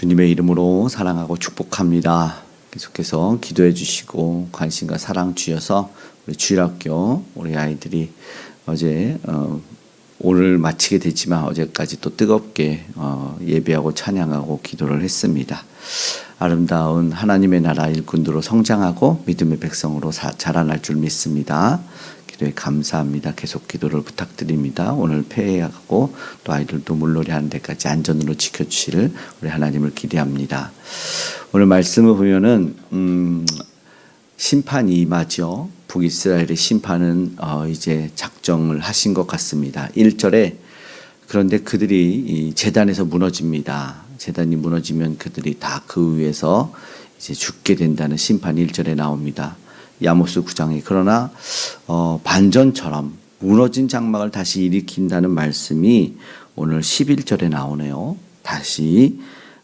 주님의 이름으로 사랑하고 축복합니다. 계속해서 기도해 주시고 관심과 사랑 주셔서 우리 주일학교 우리 아이들이 어제 어, 오늘 마치게 됐지만 어제까지 또 뜨겁게 어, 예배하고 찬양하고 기도를 했습니다. 아름다운 하나님의 나라 일꾼으로 성장하고 믿음의 백성으로 사- 자라날 줄 믿습니다. 기도에 감사합니다. 계속 기도를 부탁드립니다. 오늘 폐회하고 또 아이들도 물놀이 하는 데까지 안전으로 지켜주실 우리 하나님을 기대합니다. 오늘 말씀을 보면은 음, 심판이 임하죠. 북이스라엘의 심판은 어, 이제 작정을 하신 것 같습니다. 1절에 그런데 그들이 이 재단에서 무너집니다. 재단이 무너지면 그들이 다 그 위에서 이제 죽게 된다는 심판 1절에 나옵니다. 야모스 9장에 그러나 어, 반전처럼 무너진 장막을 다시 일으킨다는 말씀이 오늘 11절에 나오네요. 다시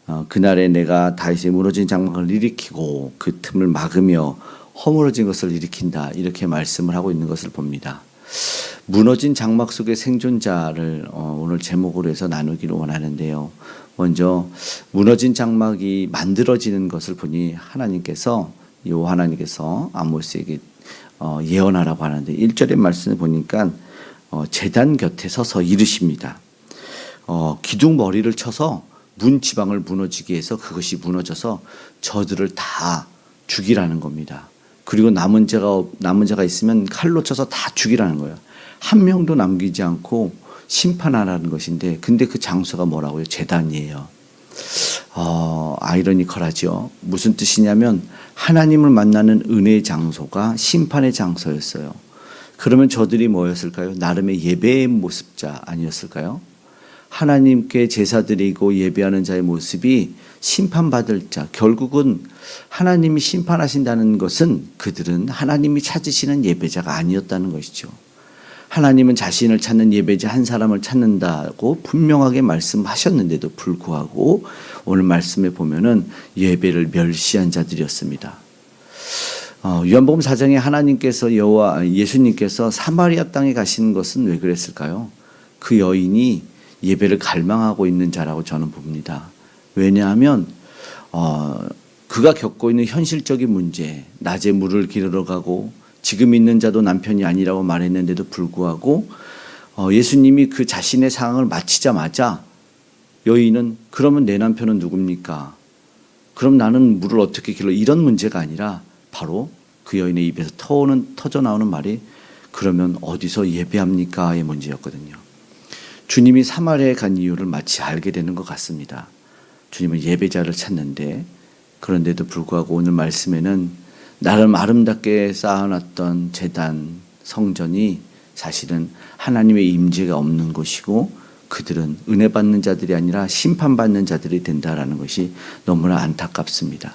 어, 그날에 내가 다윗의 무너진 장막을 일으키고 그 틈을 막으며 허물어진 것을 일으킨다 이렇게 말씀을 하고 있는 것을 봅니다. 무너진 장막 속의 생존자를 어, 오늘 제목으로 해서 나누기를 원하는데요. 먼저 무너진 장막이 만들어지는 것을 보니 하나님께서 요 하나님께서 아모스에게 어, 예언하라고 하는데 1절의 말씀을 보니까 어, 재단 곁에 서서 이르십니다. 어, 기둥 머리를 쳐서 문 지방을 무너지게 해서 그것이 무너져서 저들을 다 죽이라는 겁니다. 그리고 남은 자가 남은 자가 있으면 칼로 쳐서 다 죽이라는 거예요. 한 명도 남기지 않고 심판하라는 것인데 근데 그 장소가 뭐라고요? 재단이에요. 어, 아이러니컬하죠. 무슨 뜻이냐면 하나님을 만나는 은혜의 장소가 심판의 장소였어요. 그러면 저들이 뭐였을까요? 나름의 예배의 모습자 아니었을까요? 하나님께 제사 드리고 예배하는 자의 모습이 심판받을 자. 결국은 하나님이 심판하신다는 것은 그들은 하나님이 찾으시는 예배자가 아니었다는 것이죠. 하나님은 자신을 찾는 예배자 한 사람을 찾는다고 분명하게 말씀하셨는데도 불구하고 오늘 말씀에 보면은 예배를 멸시한 자들이었습니다. 어, 요한복음 4장에 하나님께서 여호와 예수님께서 사마리아 땅에 가시는 것은 왜 그랬을까요? 그 여인이 예배를 갈망하고 있는 자라고 저는 봅니다. 왜냐하면 어, 그가 겪고 있는 현실적인 문제, 낮에 물을 기르러 가고 지금 있는 자도 남편이 아니라고 말했는데도 불구하고 어, 예수님이 그 자신의 상황을 마치자마자 여인은 그러면 내 남편은 누굽니까? 그럼 나는 물을 어떻게 길러? 이런 문제가 아니라 바로 그 여인의 입에서 터오는 터져 나오는 말이 그러면 어디서 예배합니까의 문제였거든요. 주님이 사마리아에 간 이유를 마치 알게 되는 것 같습니다. 주님은 예배자를 찾는데 그런데도 불구하고 오늘 말씀에는 나름 아름답게 쌓아놨던 재단 성전이 사실은 하나님의 임재가 없는 곳이고 그들은 은혜 받는 자들이 아니라 심판받는 자들이 된다라는 것이 너무나 안타깝습니다.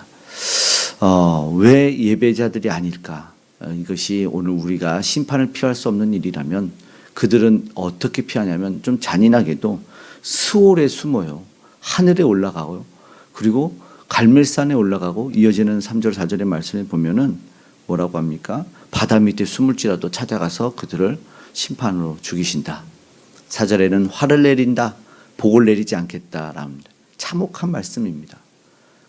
어, 왜 예배자들이 아닐까? 어, 이것이 오늘 우리가 심판을 피할 수 없는 일이라면 그들은 어떻게 피하냐면 좀 잔인하게도 스올에 숨어요. 하늘에 올라가고요. 그리고 갈멜산에 올라가고 이어지는 3절 4절의 말씀에 보면은 뭐라고 합니까? 바다 밑에 숨을지라도 찾아가서 그들을 심판으로 죽이신다. 4절에는 화를 내린다. 복을 내리지 않겠다랍니다. 참혹한 말씀입니다.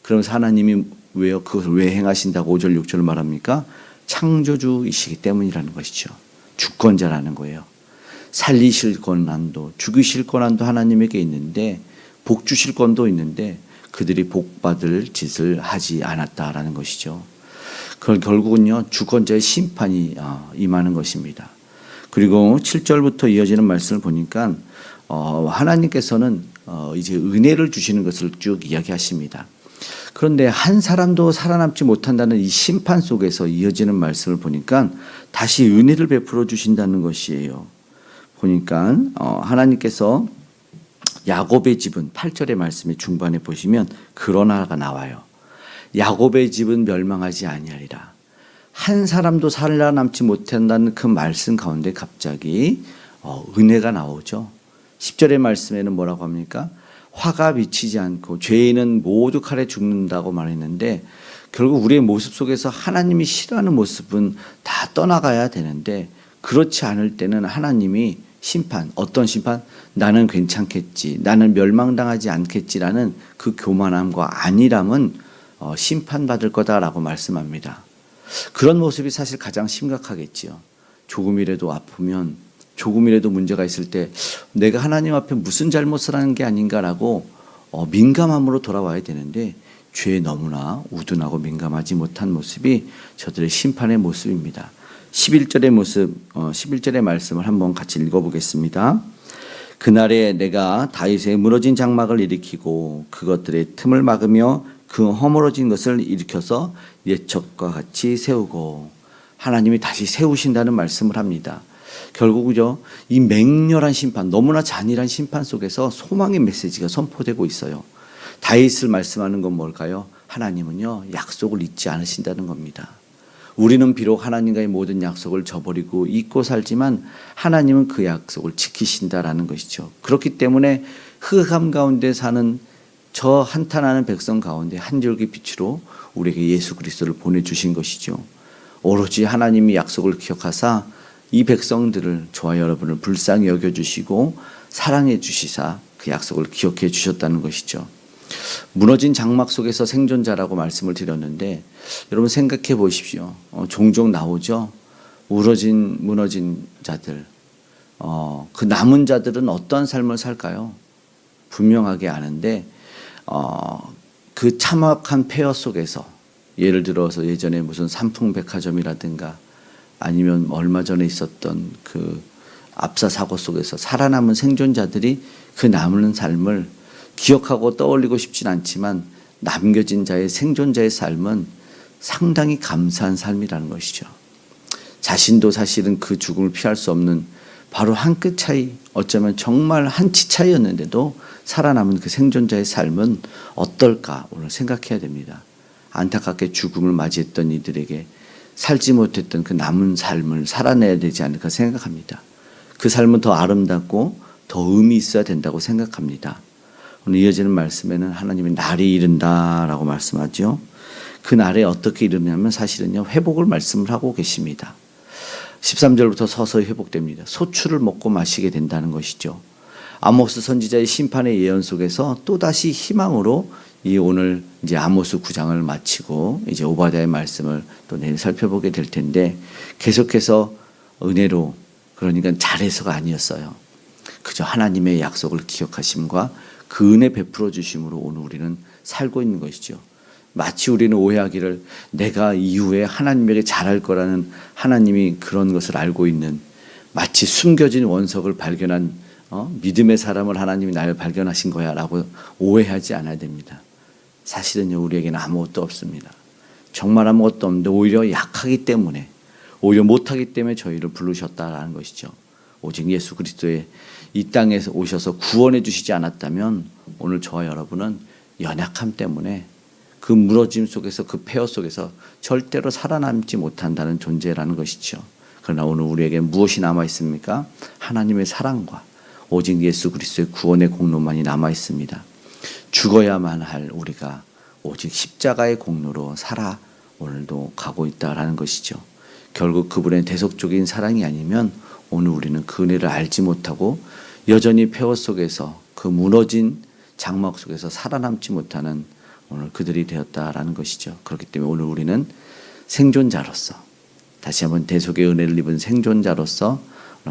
그러면서 하나님이 왜요? 그것을 왜 행하신다고 5절 6절을 말합니까? 창조주이시기 때문이라는 것이죠. 주권자라는 거예요. 살리실 권한도 죽이실 권한도 하나님에게 있는데 복 주실 권도 있는데 그들이 복 받을 짓을 하지 않았다라는 것이죠. 그걸 결국은요 주권자의 심판이 어, 임하는 것입니다. 그리고 7절부터 이어지는 말씀을 보니까 어, 하나님께서는 어, 이제 은혜를 주시는 것을 쭉 이야기하십니다. 그런데 한 사람도 살아남지 못한다는 이 심판 속에서 이어지는 말씀을 보니까 다시 은혜를 베풀어 주신다는 것이에요. 보니까 어, 하나님께서 야곱의 집은 8절의 말씀의 중반에 보시면 그러나가 나와요. 야곱의 집은 멸망하지 아니하리라. 한 사람도 살아남지 못한다는 그 말씀 가운데 갑자기 어, 은혜가 나오죠. 10절의 말씀에는 뭐라고 합니까? 화가 미치지 않고 죄인은 모두 칼에 죽는다고 말했는데 결국 우리의 모습 속에서 하나님이 싫어하는 모습은 다 떠나가야 되는데 그렇지 않을 때는 하나님이 심판, 어떤 심판? 나는 괜찮겠지, 나는 멸망당하지 않겠지라는 그 교만함과 안일함은 어, 심판받을 거다라고 말씀합니다. 그런 모습이 사실 가장 심각하겠지요. 조금이라도 아프면, 조금이라도 문제가 있을 때 내가 하나님 앞에 무슨 잘못을 하는 게 아닌가라고 어, 민감함으로 돌아와야 되는데 죄에 너무나 우둔하고 민감하지 못한 모습이 저들의 심판의 모습입니다. 11절의 모습, 어, 11절의 말씀을 한번 같이 읽어보겠습니다. 그날에 내가 다윗의 무너진 장막을 일으키고 그것들의 틈을 막으며 그 허물어진 것을 일으켜서 예척과 같이 세우고 하나님이 다시 세우신다는 말씀을 합니다. 결국은요, 이 맹렬한 심판, 너무나 잔인한 심판 속에서 소망의 메시지가 선포되고 있어요. 다윗을 말씀하는 건 뭘까요? 하나님은요, 약속을 잊지 않으신다는 겁니다. 우리는 비록 하나님과의 모든 약속을 저버리고 잊고 살지만 하나님은 그 약속을 지키신다라는 것이죠. 그렇기 때문에 흑암 가운데 사는 저 한탄하는 백성 가운데 한 줄기 빛으로 우리에게 예수 그리스도를 보내주신 것이죠. 오로지 하나님이 약속을 기억하사 이 백성들을 저와 여러분을 불쌍히 여겨주시고 사랑해 주시사 그 약속을 기억해 주셨다는 것이죠. 무너진 장막 속에서 생존자라고 말씀을 드렸는데 여러분 생각해 보십시오. 어, 종종 나오죠. 무너진 무너진 자들. 어, 그 남은 자들은 어떤 삶을 살까요? 분명하게 아는데 어, 그 참혹한 폐허 속에서 예를 들어서 예전에 무슨 삼풍백화점이라든가 아니면 얼마 전에 있었던 그 압사 사고 속에서 살아남은 생존자들이 그 남은 삶을 기억하고 떠올리고 싶진 않지만 남겨진 자의 생존자의 삶은 상당히 감사한 삶이라는 것이죠. 자신도 사실은 그 죽음을 피할 수 없는 바로 한 끗 차이, 어쩌면 정말 한 치 차이였는데도 살아남은 그 생존자의 삶은 어떨까 오늘 생각해야 됩니다. 안타깝게 죽음을 맞이했던 이들에게 살지 못했던 그 남은 삶을 살아내야 되지 않을까 생각합니다. 그 삶은 더 아름답고 더 의미 있어야 된다고 생각합니다. 오늘 이어지는 말씀에는 하나님이 날이 이른다라고 말씀하죠. 그 날에 어떻게 이르냐면 사실은요, 회복을 말씀을 하고 계십니다. 13절부터 서서히 회복됩니다. 소출을 먹고 마시게 된다는 것이죠. 아모스 선지자의 심판의 예언 속에서 또다시 희망으로 이 오늘 이제 아모스 9장을 마치고 이제 오바다의 말씀을 또 내일 살펴보게 될 텐데 계속해서 은혜로 그러니까 잘해서가 아니었어요. 그저 하나님의 약속을 기억하심과 그 은혜 베풀어 주심으로 오늘 우리는 살고 있는 것이죠. 마치 우리는 오해하기를 내가 이후에 하나님에게 잘할 거라는 하나님이 그런 것을 알고 있는 마치 숨겨진 원석을 발견한 어? 믿음의 사람을 하나님이 나를 발견하신 거야 라고 오해하지 않아야 됩니다. 사실은요 우리에게는 아무것도 없습니다. 정말 아무것도 없는데 오히려 약하기 때문에 오히려 못하기 때문에 저희를 부르셨다라는 것이죠. 오직 예수 그리스도의 이 땅에서 오셔서 구원해 주시지 않았다면 오늘 저와 여러분은 연약함 때문에 그 무너짐 속에서 그 폐허 속에서 절대로 살아남지 못한다는 존재라는 것이죠. 그러나 오늘 우리에게 무엇이 남아 있습니까? 하나님의 사랑과 오직 예수 그리스도의 구원의 공로만이 남아 있습니다. 죽어야만 할 우리가 오직 십자가의 공로로 살아 오늘도 가고 있다라는 것이죠. 결국 그분의 대속적인 사랑이 아니면 오늘 우리는 그 은혜를 알지 못하고 여전히 폐허 속에서 그 무너진 장막 속에서 살아남지 못하는 오늘 그들이 되었다라는 것이죠. 그렇기 때문에 오늘 우리는 생존자로서 다시 한번 대속의 은혜를 입은 생존자로서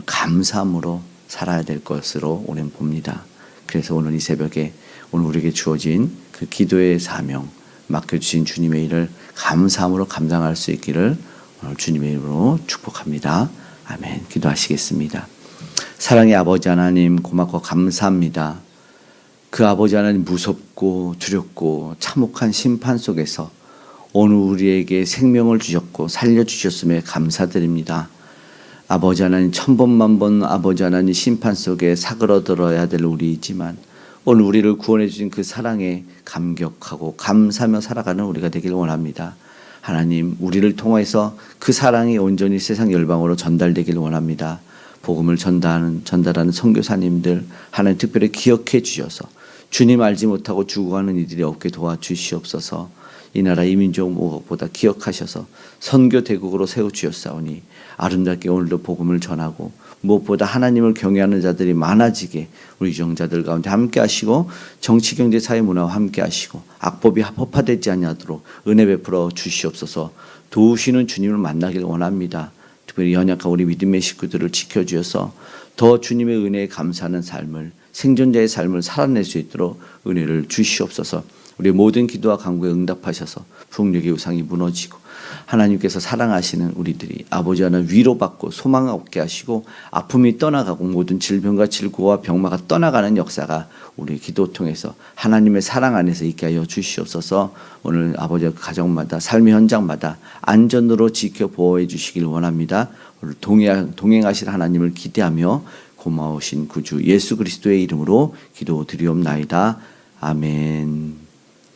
감사함으로 살아야 될 것으로 오늘 봅니다. 그래서 오늘 이 새벽에 오늘 우리에게 주어진 그 기도의 사명 맡겨주신 주님의 일을 감사함으로 감당할 수 있기를 주님의 이름으로 축복합니다. 아멘. 기도하시겠습니다. 사랑의 아버지 하나님 고맙고 감사합니다. 그 아버지 하나님 무섭고 두렵고 참혹한 심판 속에서 오늘 우리에게 생명을 주셨고 살려주셨음에 감사드립니다. 아버지 하나님 천번만 번 아버지 하나님 심판 속에 사그러들어야 될 우리이지만 오늘 우리를 구원해 주신 그 사랑에 감격하고 감사하며 살아가는 우리가 되길 원합니다. 하나님 우리를 통해서 그 사랑이 온전히 세상 열방으로 전달되길 원합니다. 복음을 전달하는 전달하는 선교사님들 하나님 특별히 기억해 주셔서 주님 알지 못하고 죽어가는 이들이 없게 도와주시옵소서. 이 나라 이민족 무엇보다 기억하셔서 선교 대국으로 세워 주셨사오니 아름답게 오늘도 복음을 전하고 무엇보다 하나님을 경외하는 자들이 많아지게 우리 유정자들 가운데 함께 하시고 정치 경제 사회 문화와 함께 하시고 악법이 합법화되지 아니하도록 은혜 베풀어 주시옵소서 도우시는 주님을 만나길 원합니다. 특별히 연약한 우리 믿음의 식구들을 지켜주셔서 더 주님의 은혜에 감사하는 삶을 생존자의 삶을 살아낼 수 있도록 은혜를 주시옵소서. 우리 모든 기도와 간구에 응답하셔서 북녘의 우상이 무너지고 하나님께서 사랑하시는 우리들이 아버지 하나 위로받고 소망 얻게 하시고 아픔이 떠나가고 모든 질병과 질고와 병마가 떠나가는 역사가 우리 기도 통해서 하나님의 사랑 안에서 있게 하여 주시옵소서 오늘 아버지 가정마다 삶의 현장마다 안전으로 지켜 보호해 주시길 원합니다. 오늘 동행, 동행하실 하나님을 기대하며 고마우신 구주 예수 그리스도의 이름으로 기도 드리옵나이다. 아멘.